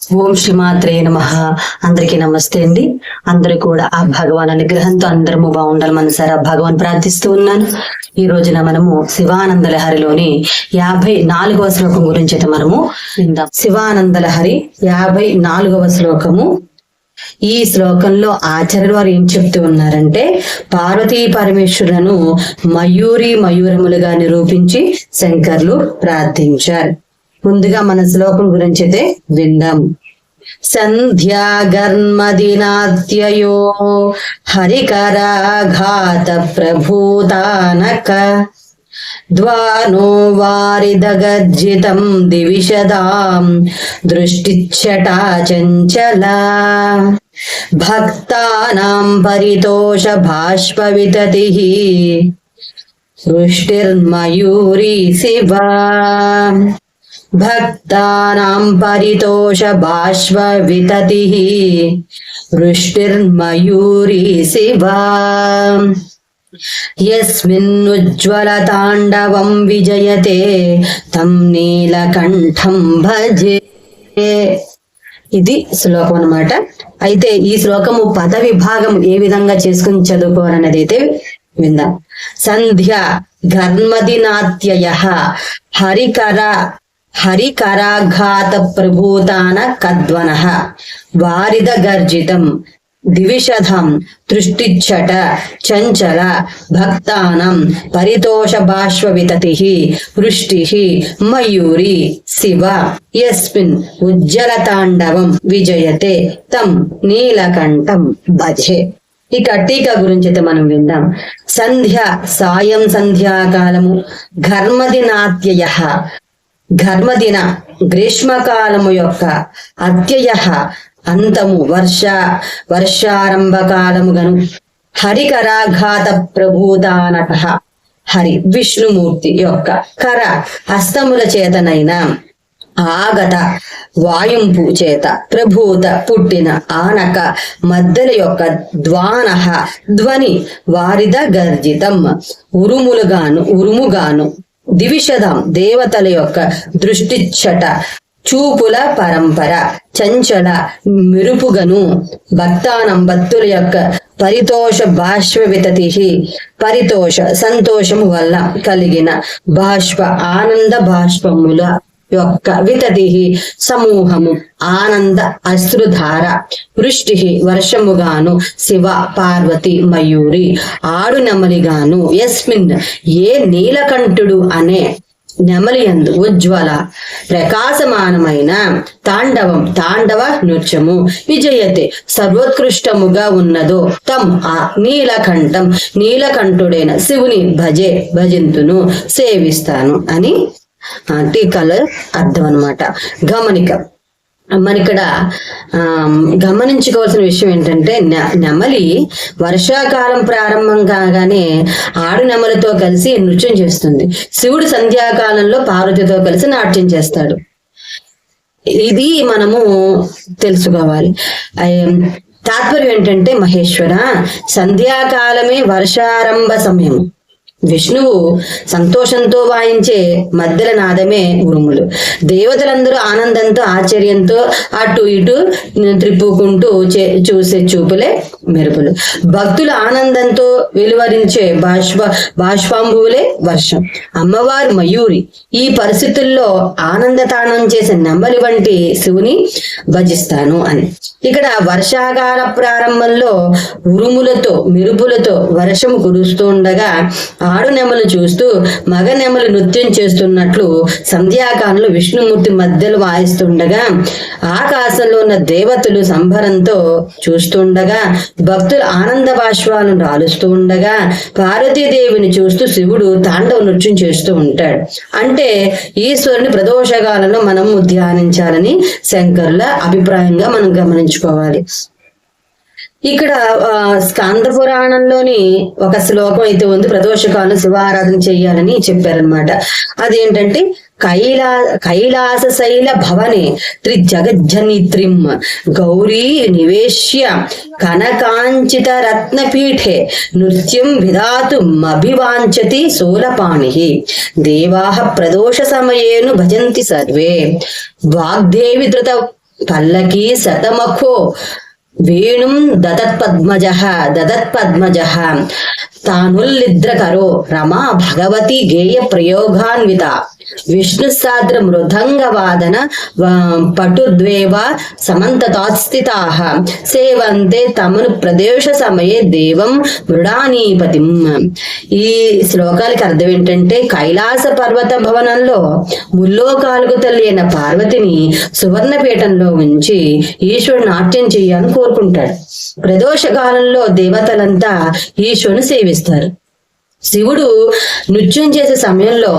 ఓం శ్రీమాత్రే నమ. అందరికీ నమస్తే అండి. అందరూ కూడా ఆ భగవాన్ అనుగ్రహంతో అందరము బాగుండాలి మనసారా. భగవాన్ ప్రార్థిస్తూ ఉన్నాను. ఈ రోజున మనము శివానంద లహరిలోని యాభై నాలుగవ శ్లోకం గురించి అయితే మనము విందాం. శివానంద లహరి యాభై నాలుగవ శ్లోకము. ఈ శ్లోకంలో ఆచార్యులు వారు ఏం చెప్తూ ఉన్నారంటే పార్వతీ పరమేశ్వరులను మయూరి మయూరములుగా నిరూపించి శంకర్లు ప్రార్థించారు. ముందుగా మన శ్లోకం గురించి అయితే విందాం. సంధ్యాగర్మదినాద్యయో హరికరాఘాత ప్రభూతానక ద్వానో వారిదగర్జితం దివిషదాం దృష్టిచ్చటా చంచల భక్తానాం పరితోష భాష్పవితతి సృష్టిర్మయూరి శివా. భక్తానాం పరితోష బాష్వ వితతి వృష్టిర్మయూరీ శివా తాండవం విజయతే తం నీలకంఠం భజే ఇది శ్లోకం అన్నమాట. అయితే ఈ శ్లోకము పద విభాగం ఏ విధంగా చేసుకుని చదువుకోవాలనేది అయితే విందాం. సంధ్య ఘర్మదినాత్యయ హరికర హరికరాఘాత ప్రభూతాన కద్వన వారిద గర్జితం దివిషధం తృష్టిచ్చట చంచల భక్తానం పరితోష బాష్వ వితతి వృష్టి మయూరి శివ ఎస్మిన్ ఉజ్జల తాండవం విజయతే తం నీలకంఠం భజే. ఇక టీకా గురించి అయితే మనం విందాం. సంధ్య సాయం సంధ్యాకాలము ఘర్మదినాత్యయ ఘర్మదిన గ్రీష్మకాలము యొక్క అత్యయ అంతము వర్ష వర్షారంభ కాలముగను హరికరాఘాత ప్రభూతానట హరి విష్ణుమూర్తి యొక్క కర హస్తముల చేతనైన ఆగత వాయుంపు చేత ప్రభూత పుట్టిన ఆనక మద్దెల యొక్క ద్వానహ ధ్వని వారిద గర్జితం. ఉరుములుగాను ఉరుముగాను. దివిషదం దేవతల యొక్క దృష్టిచ్చట. చూపుల పరంపర చంచల మెరుపుగను భక్తానం భక్తుల యొక్క పరితోష బాష్ప వితతి పరితోష సంతోషము వల్ల కలిగిన బాష్ప ఆనంద బాష్పముల యొక్క వితతి సమూహము ఆనంద అశ్రుధార వృష్టి వర్షముగాను శివ పార్వతి మయూరి ఆడు నెమలిగాను. ఎస్మిన్ ఏ నీలకంఠుడు అనే నెమలియందు ఉజ్వల ప్రకాశమానమైన తాండవం తాండవ నృత్యము విజయతే సర్వోత్కృష్టముగా ఉన్నదో తం ఆ నీలకంఠం నీలకంఠుడైన శివుని భజే భజింతును సేవిస్తాను అని టీకాలో అర్థం అన్నమాట. గమనిక. మన ఇక్కడ ఆ, గమనించుకోవాల్సిన విషయం ఏంటంటే నె- నెమలి వర్షాకాలం ప్రారంభం కాగానే ఆడు నెమలితో కలిసి నృత్యం చేస్తుంది. శివుడు సంధ్యాకాలంలో పార్వతితో కలిసి నాట్యం చేస్తాడు. ఇది మనము తెలుసుకోవాలి. తాత్పర్యం ఏంటంటే మహేశ్వర సంధ్యాకాలమే వర్షారంభ సమయం. విష్ణువు సంతోషంతో వాయించే మధ్యల నాదమే ఉరుములు దేవతలందరూ ఆనందంతో ఆశ్చర్యంతో అటు ఇటు త్రిప్పుకుంటూ చే- చూసే చూపులే మెరుపులు. భక్తులు ఆనందంతో వెలువరించే బాష్ప బాష్పాంబువులే వర్షం. అమ్మవారు మయూరి. ఈ పరిస్థితుల్లో ఆనందతానం చేసే నెమ్మలి వంటి శివుని భజిస్తాను అని. ఇక్కడ వర్షాకాల ప్రారంభంలో ఉరుములతో మెరుపులతో వర్షం కురుస్తుండగా ఆడు నెమలు చూస్తూ మగ నెమలు నృత్యం చేస్తున్నట్లు సంధ్యాకాలంలో విష్ణుమూర్తి మధ్యలో వాయిస్తుండగా ఆకాశంలో ఉన్న దేవతలు సంభరంతో చూస్తుండగా భక్తులు ఆనంద బాష్పాలను రాలుస్తూ ఉండగా పార్వతీదేవిని చూస్తూ శివుడు తాండవ నృత్యం చేస్తూ ఉంటాడు. అంటే ఈశ్వరుని ప్రదోషకాలంలో మనము ధ్యానించాలని శంకర్ల అభిప్రాయంగా మనం గమనించుకోవాలి. ఇక్కడ స్కాంద పురాణంలోని ఒక శ్లోకం అయితే ఉంది. ప్రదోషకాలు శివారాధన చెయ్యాలని చెప్పారనమాట అదేంటంటే కైలా కైలాస శైల భవనే త్రిజగజ్జనిత్రిం గౌరీ నివేశ్య కనకాంచిత రత్నపీఠే నృత్యం విధాతుమభివాంచతి శూలపాణి దేవాః ప్రదోష సమయేను భజంతి సర్వే. వాగ్దేవి ధృత పల్లకి శతమఖో వేణుం దదత్పద్మజ దదత్పద్మజ. తానుల్లిద్రకరో రమా భగవతి గేయ ప్రయోగాన్విత. విష్ణు సాద్ర మృదంగ వాదన పటుద్వేవ సమంతతాస్థితా సేవంతే తమను ప్రదేశ సమయే దేవం మృడానీపతి ఈ శ్లోకాలకి అర్థం ఏంటంటే కైలాస పర్వత భవనంలో ముల్లోకాలకు తల్లి అయిన పార్వతిని సువర్ణపీఠంలో ఉంచి ఈశ్వరుడు నాట్యం చేయాలని కోరుకుంటాడు. ప్రదోష కాలంలో దేవతలంతా ఈశ్వరుని సేవిస్తారు. శివుడు నృత్యం చేసే సమయంలో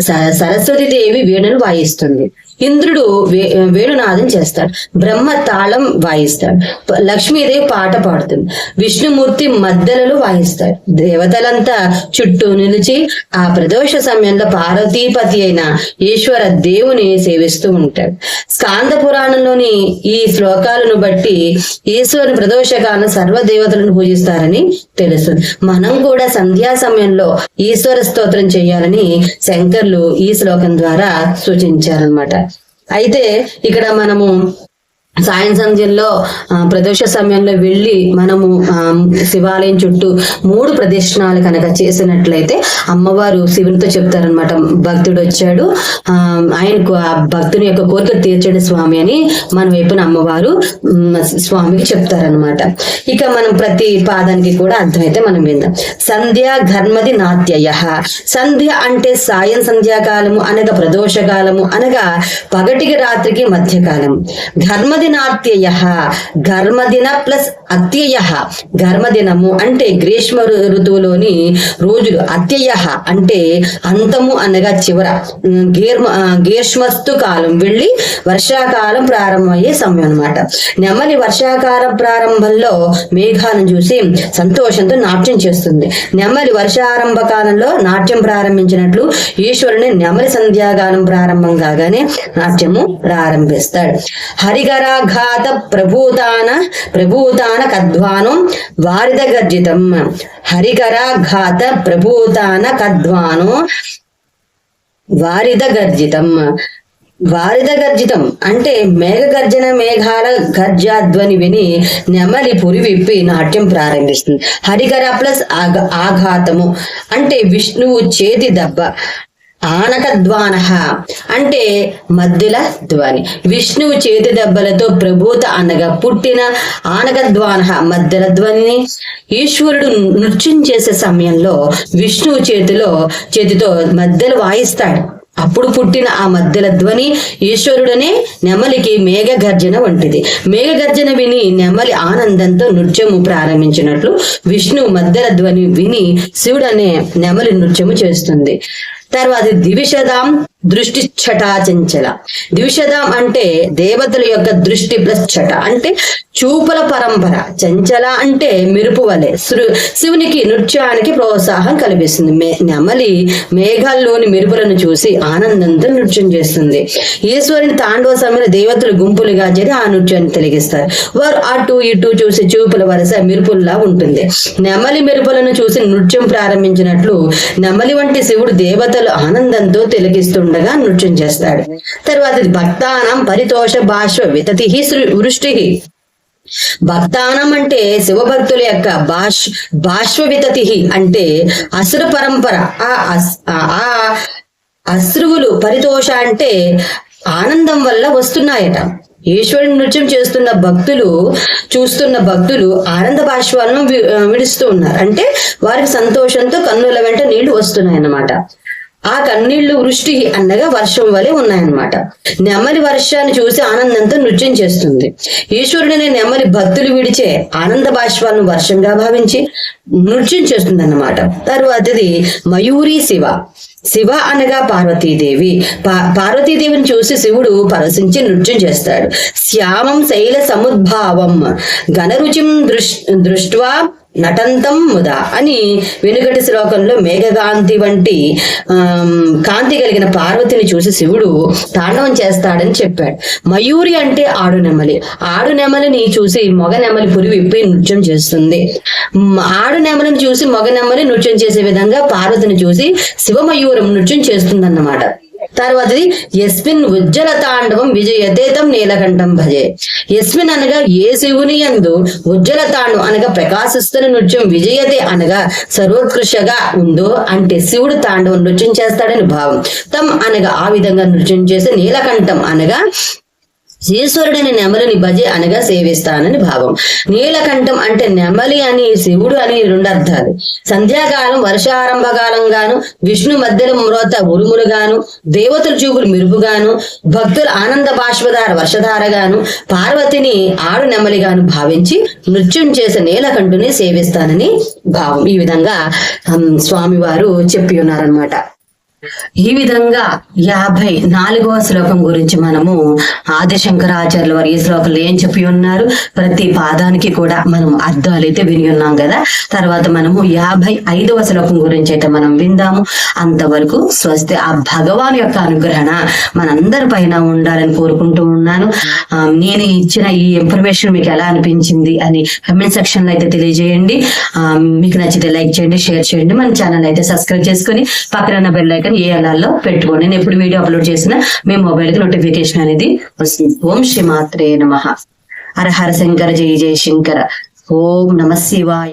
సరస్వతి దేవి వీణను వాయిస్తుంది. ఇంద్రుడు వే- వేణునాదం చేస్తాడు. బ్రహ్మ తాళం వాయిస్తాడు లక్ష్మీదేవి పాట పాడుతుంది. విష్ణుమూర్తి మద్దెలలో వాయిస్తాడు. దేవతలంతా చుట్టూ నిలిచి ఆ ప్రదోష సమయంలో పార్వతీపతి అయిన ఈశ్వర దేవుని సేవిస్తూ ఉంటాడు. స్కాంద పురాణంలోని ఈ శ్లోకాలను బట్టి ఈశ్వరుని ప్రదోషకాలను సర్వ దేవతలను పూజిస్తారని తెలుస్తుంది. మనం కూడా సంధ్యా సమయంలో ఈశ్వర స్తోత్రం చేయాలని శంకర్లు ఈ శ్లోకం ద్వారా సూచించారనమాట అయితే ఇక్కడ మనము సాయం సంధ్యల్లో ప్రదోష సమయంలో వెళ్ళి మనము శివాలయం చుట్టూ మూడు ప్రదక్షిణాలు కనుక చేసినట్లయితే అమ్మవారు శివునితో చెప్తారనమాట భక్తుడు వచ్చాడు ఆ, ఆయనకు ఆ భక్తుని యొక్క కోరిక తీర్చడు స్వామి అని మన వైపున అమ్మవారు స్వామికి చెప్తారనమాట ఇక మనం ప్రతి పాదానికి కూడా అర్థమైతే మనం విందాం. సంధ్య ఘర్మది నాత్యయ సంధ్య అంటే సాయం సంధ్యాకాలము అనగా ప్రదోషకాలము అనగా పగటికి రాత్రికి మధ్యకాలం ఘర్మది నాత్యయ ఘర్మదిన ప్లస్ అత్యయ ఘర్మదినము అంటే గ్రీష్మ ఋతువులోని రోజులు అత్యయ అంటే అంతము అనగా చివర. గీర్మ గ్రీష్మస్తు కాలం వెళ్ళి వర్షాకాలం ప్రారంభమయ్యే సమయం అనమాట నెమలి వర్షాకాలం ప్రారంభంలో మేఘాలను చూసి సంతోషంతో నాట్యం చేస్తుంది. నెమలి వర్షారంభ కాలంలో నాట్యం ప్రారంభించినట్లు ఈశ్వరుని నెమలి సంధ్యాగానం ప్రారంభం కాగానే నాట్యము ప్రారంభిస్తాడు. హరిగరా హరిగరాఘాత ప్రభూతాన ప్రభూతాన కద్వానం వారిద గర్జితం హరికరాఘాత ప్రభూతాన కద్వానం వారిద గర్జితం వారిద గర్జితం అంటే మేఘ గర్జన మేఘాల గర్జాధ్వని విని నెమలి పురి విప్పి నాట్యం ప్రారంభిస్తుంది. హరికర ప్లస్ ఆఘాతము అంటే విష్ణువు చేతి దెబ్బ. ఆనకధ్వాన అంటే మధ్యల ధ్వని. విష్ణువు చేతి దెబ్బలతో ప్రభూత అనగా పుట్టిన ఆనకద్వాన మధ్యల ధ్వనిని. ఈశ్వరుడు నృత్యం చేసే సమయంలో విష్ణువు చేతిలో చేతితో మధ్యలు వాయిస్తాడు. అప్పుడు పుట్టిన ఆ మధ్యల ధ్వని ఈశ్వరుడనే నెమలికి మేఘ గర్జన వంటిది. మేఘ గర్జన విని నెమలి ఆనందంతో నృత్యము ప్రారంభించినట్లు విష్ణు మధ్యల ధ్వని విని శివుడనే నెమలి నృత్యము చేస్తుంది. తర్వాత దివిషదాం దృష్టి చటాచంచల చంచల. అంటే దేవతల యొక్క దృష్టి ప్లస్ చట అంటే చూపుల పరంపర. చంచల అంటే మెరుపు వలె. శివునికి నృత్యానికి ప్రోత్సాహం కల్పిస్తుంది మే- నెమలి మేఘాల్లోని మెరుపులను చూసి ఆనందంతో నృత్యం చేస్తుంది. ఈశ్వరుని తాండవ సమయంలో దేవతలు గుంపులుగా చేరి ఆ నృత్యాన్ని తెలిగిస్తారు. వారు అటు ఇటు చూసి చూపుల వరుస మెరుపుల్లా ఉంటుంది. నెమలి మెరుపులను చూసి నృత్యం ప్రారంభించినట్లు నెమలి వంటి శివుడు దేవతలు ఆనందంతో ఉండగా నృత్యం చేస్తాడు. తర్వాత భక్తానం పరితోష భాష్వ వితతి వృష్టి భక్తానం అంటే శివభక్తుల యొక్క బాష్ బాష్వవితతి అంటే అసుర పరంపర. ఆ ఆ- అశ్రువులు పరితోష అంటే ఆనందం వల్ల వస్తున్నాయట. ఈశ్వరుని నృత్యం చేస్తున్న భక్తులు చూస్తున్న భక్తులు ఆనంద భాష్వాలను వి- విడుస్తూ ఉన్నారు. అంటే వారికి సంతోషంతో కన్నుల వెంట నీళ్ళు వస్తున్నాయన్నమాట. ఆ కన్నీళ్ళు వృష్టి అన్నగా వర్షం వలె ఉన్నాయన్నమాట. నెమలి వర్షాన్ని చూసి ఆనందంతో నృత్యం చేస్తుంది. ఈశ్వరుడిని నెమలి భక్తులు విడిచే ఆనంద బాష్పాలను వర్షంగా భావించి నృత్యం చేస్తుంది అన్నమాట తరువాతది మయూరి శివ. శివ అనగా పార్వతీదేవి. పా పార్వతీదేవిని చూసి శివుడు పరసించి నృత్యం చేస్తాడు. శ్యామం శైల సముద్భావం. ఘనరుచిం దృష్ దృష్ట్వా నటంతం ముద అని వెనుగటి శ్లోకంలో మేఘకాంతి వంటి కాంతి కలిగిన పార్వతిని చూసి శివుడు తాండవం చేస్తాడని చెప్పాడు. మయూరి అంటే ఆడు నెమలి. ఆడు నెమలిని చూసి మొగ నెమలి పురి విప్పి నృత్యం చేస్తుంది. ఆడు నెమలిని చూసి మొగ నెమలి నృత్యం చేసే విధంగా పార్వతిని చూసి శివమయూరం నృత్యం చేస్తుందన్నమాట. తర్వాతది ఎస్మిన్ ఉజ్జల తాండవం విజయతేతం నీలకంఠం భజే. ఎస్మిన్ అనగా ఏ శివుని ఎందు ఉజ్జల తాండవం అనగా ప్రకాశిస్తున్న నృత్యం విజయతే అనగా సర్వోత్కృష్టగా ఉందో అంటే శివుడు తాండవం నృత్యం చేస్తాడని భావం. తమ్ అనగా ఆ విధంగా నృత్యం చేసే నీలకంఠం అనగా ఈశ్వరుడిని నెమలిని భజే అనగా సేవిస్తానని భావం. నీలకంఠం అంటే నెమలి అని శివుడు అని రెండు అర్థాలు. సంధ్యాకాలం వర్షారంభ విష్ణు మధ్యలో మ్రోత ఉరుములుగాను దేవతల చూపులు మెరుపుగాను భక్తుల ఆనంద బాష్పధార వర్షధారగాను పార్వతిని ఆడు నెమలిగాను భావించి నృత్యం చేసే నీలకంఠుని సేవిస్తానని భావం. ఈ విధంగా స్వామివారు చెప్పి ఉన్నారనమాట ఈ విధంగా యాభై నాలుగవ శ్లోకం గురించి మనము ఆదిశంకరాచార్యుల వారు ఈ శ్లోకంలో ఏం చెప్పి ఉన్నారు? ప్రతి పాదానికి కూడా మనం అర్థాలు అయితే విని ఉన్నాం కదా. తర్వాత మనము యాభై ఐదవ శ్లోకం గురించి అయితే మనం విందాము. అంతవరకు స్వస్తి ఆ భగవాన్ యొక్క అనుగ్రహణ మనందరి పైన ఉండాలని కోరుకుంటూ ఉన్నాను. నేను ఇచ్చిన ఈ ఇన్ఫర్మేషన్ మీకు ఎలా అనిపించింది అని కమెంట్ సెక్షన్లో అయితే తెలియజేయండి. మీకు నచ్చితే లైక్ చేయండి షేర్ చేయండి. మన ఛానల్ అయితే సబ్స్క్రైబ్ చేసుకొని పక్కన ఉన్న బెల్ ఐకన్ ఏఎల్ఆర్లో పెట్టుకోండి. నేను ఎప్పుడు వీడియో అప్లోడ్ చేసినా మీ మొబైల్కి నోటిఫికేషన్ అనేది వస్తుంది. ఓం శ్రీ మాత్రే నమ. హర హర శంకర జయ జయ శంకర. ఓం నమ శివాయ.